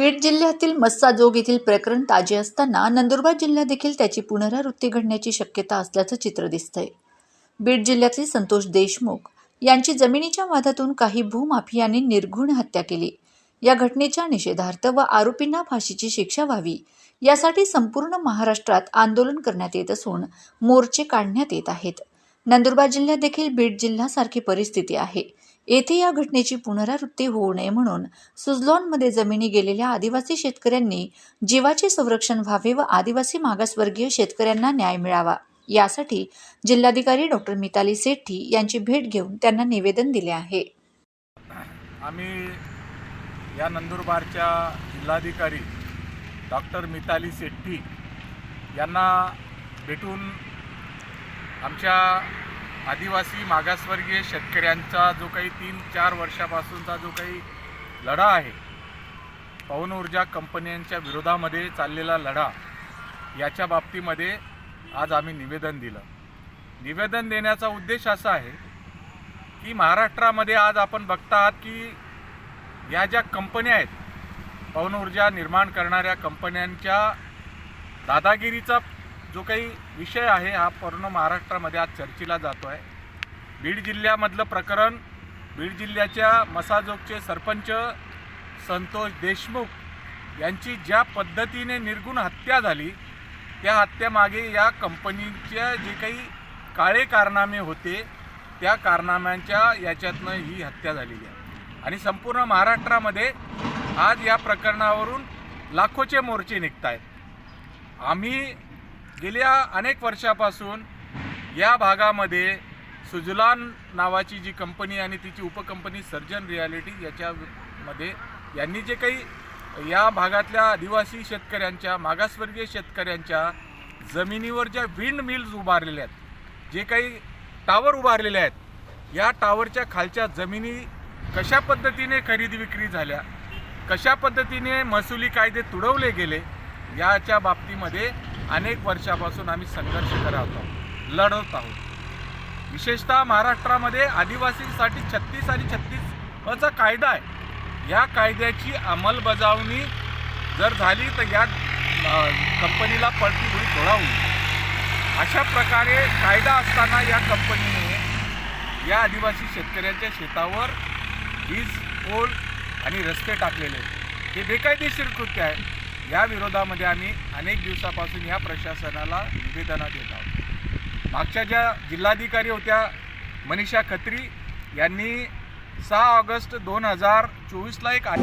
बीड जिल्ह्यातील मस्साजोग येथील प्रकरण ताजे असताना नंदुरबार जिल्ह्यात देखील त्याची पुनरावृत्ती घडण्याची शक्यता असल्याचं चित्र दिसतंय. बीड जिल्ह्यातले संतोष देशमुख यांची जमिनीच्या वादातून काही भूमाफियांनी निर्घुण हत्या केली. या घटनेच्या निषेधार्थ व आरोपींना फाशीची शिक्षा व्हावी यासाठी संपूर्ण महाराष्ट्रात आंदोलन करण्यात येत असून मोर्चे काढण्यात येत आहेत. नंदुरबार जिल्ह्यात देखील बीड जिल्ह्यासारखी परिस्थिती आहे. येथे या घटनेची पुनरावृत्ती होऊ नये म्हणून सुजलॉनमध्ये जमिनी गेलेल्या आदिवासी शेतकऱ्यांनी जीवाचे संरक्षण व्हावे व आदिवासी मागासवर्गीय शेतकऱ्यांना न्याय मिळावा. यासाठी जिल्हाधिकारी डॉक्टर मिताली सेठी यांची भेट घेऊन त्यांना निवेदन दिले आहे. आम्ही या नंदुरबारच्या जिल्हाधिकारी डॉक्टर मिताली सेट्टी यांना भेटून आमच्या आदिवासी मागासवर्गीय शेतकऱ्यांचा जो काही तीन चार वर्षापासूनचा जो काही लढा आहे पवन ऊर्जा कंपन्यांच्या विरोधामध्ये चाललेला लढा याच्या बाबतीमध्ये आज आम्ही निवेदन दिलं. निवेदन देण्याचा उद्देश असा आहे की महाराष्ट्रामध्ये आज आपण बघता आहात की या ज्या कंपन्या आहेत पवन ऊर्जा निर्माण करणाऱ्या कंपन्यांच्या दादागिरीचा जो काही विषय आहे हा पूर्ण महाराष्ट्रामध्ये आज चर्चेला जातो आहे बीड जिल्ह्यामधलं प्रकरण बीड जिल्ह्याच्या मसाजोगचे सरपंच संतोष देशमुख यांची ज्या पद्धतीने निर्गुण हत्या झाली त्या हत्येमागे या कंपनीच्या जे काही काळे कारनामे होते त्या कारनाम्यांच्या याच्यातनं ही हत्या झालेली आहे. आणि संपूर्ण महाराष्ट्रामध्ये आज या प्रकरणावरून लाखोचे मोर्चे निघत आहेत आम्ही गेल्या अनेक वर्षापासून या भागामध्ये सुजलान नावाची जी कंपनी आणि तिची उपकंपनी सर्जन रियालिटी याच्यामध्ये यांनी जे काही या भागातल्या आदिवासी शेतकऱ्यांच्या मागासवर्गीय शेतकऱ्यांच्या जमिनीवर ज्या विंड मिल्स उभारलेल्या आहेत जे काही टावर उभारलेले आहेत या टावरच्या खालच्या जमिनी कशा पद्धतीने खरेदी विक्री झाल्या कशा पद्धतीने महसुली कायदे तुडवले गेले याच्या बाबतीमध्ये अनेक वर्षापासून आम्ही संघर्ष करत आहोत लढत आहोत. विशेषतः महाराष्ट्रामध्ये आदिवासींसाठी छत्तीस आणि छत्तीस कायदा आहे. या कायद्याची अंमलबजावणी जर झाली तर या कंपनीला पडती धुळी थोडा होईल अशा प्रकारे कायदा असताना या कंपनीने या आदिवासी शेतकऱ्यांच्या शेतावर वीज पोल आणि रस्ते टाकलेले आहेत. हे बेकायदेशीर कृत्य आहे. या विरोधामध्ये आम्ही अनेक दिवसापासून या प्रशासनाला निवेदना देत आहोत. मागच्या ज्या जिल्हाधिकारी होत्या मनीषा खत्री यांनी सहा ऑगस्ट दोन हजार चोवीसला एक आ-